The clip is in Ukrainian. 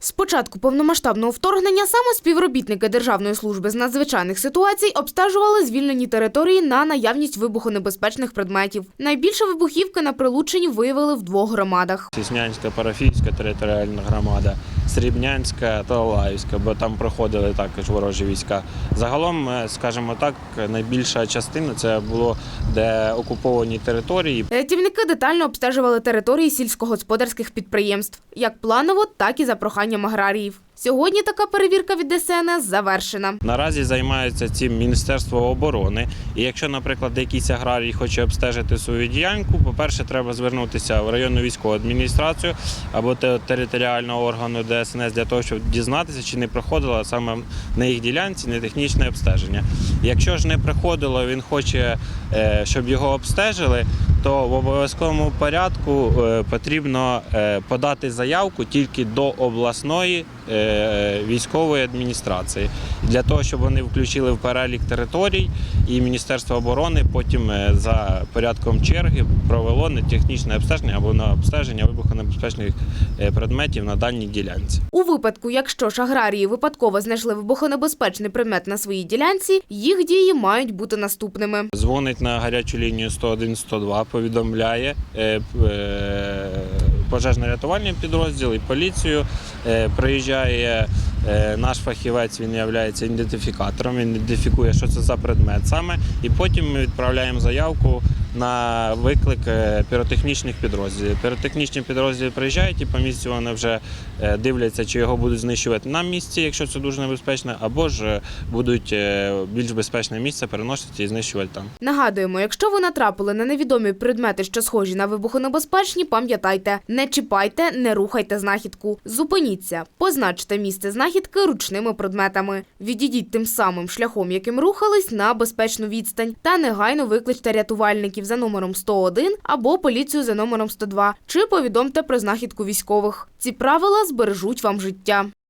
З початку повномасштабного вторгнення саме співробітники Державної служби з надзвичайних ситуацій обстежували звільнені території на наявність вибухонебезпечних предметів. Найбільше вибухівки на Прилуччині виявили в двох громадах. Сіснянська парафійська територіальна громада, Срібнянська та Олаївська, бо там проходили також ворожі війська. Загалом, е, скажімо так, найбільша частина це було де окуповані території. Рятівники детально обстежували території сільськогосподарських підприємств, як планово, так і за проханням аграріїв. Сьогодні така перевірка від ДСНС завершена. Наразі займається цим Міністерство оборони. І якщо, наприклад, якийсь аграрій хоче обстежити свою ділянку, по-перше, треба звернутися в районну військову адміністрацію або територіального органу ДСНС для того, щоб дізнатися, чи не проходило саме на їх ділянці не технічне обстеження. Якщо ж не проходило, він хоче, е, щоб його обстежили, то в обов'язковому порядку е, потрібно е, подати заявку тільки до обласної військової адміністрації для того, щоб вони включили в перелік територій, і Міністерство оборони потім е, за порядком черги провело на технічне обстеження або на обстеження вибухонебезпечних е, предметів на даній ділянці. У випадку, якщо ж аграрії випадково знайшли вибухонебезпечний предмет на своїй ділянці, їх дії мають бути наступними. Дзвонить на гарячу лінію 101-102, повідомляє е, е, пожежно-рятувальний підрозділ і поліцію. Е, Приїжджає е, наш фахівець, він є ідентифікатором, він ідентифікує, що це за предмет саме, і потім ми відправляємо заявку на виклик е, піротехнічних підрозділів. Піротехнічні підрозділи приїжджають і по місці вони вже е, дивляться, чи його будуть знищувати на місці, якщо це дуже небезпечно, або ж е, будуть більш безпечне місце переносити і знищувати там. Нагадуємо, якщо ви натрапили на невідомі предмети, що схожі на вибухонебезпечні, пам'ятайте, не чіпайте, не рухайте знахідку. Зупиніться, позначте місце знахідки ручними предметами. Відійдіть тим самим шляхом, яким рухались, на безпечну відстань, та негайно викличте рятувальників за номером 101 або поліцію за номером 102, чи повідомте про знахідку військових. Ці правила збережуть вам життя.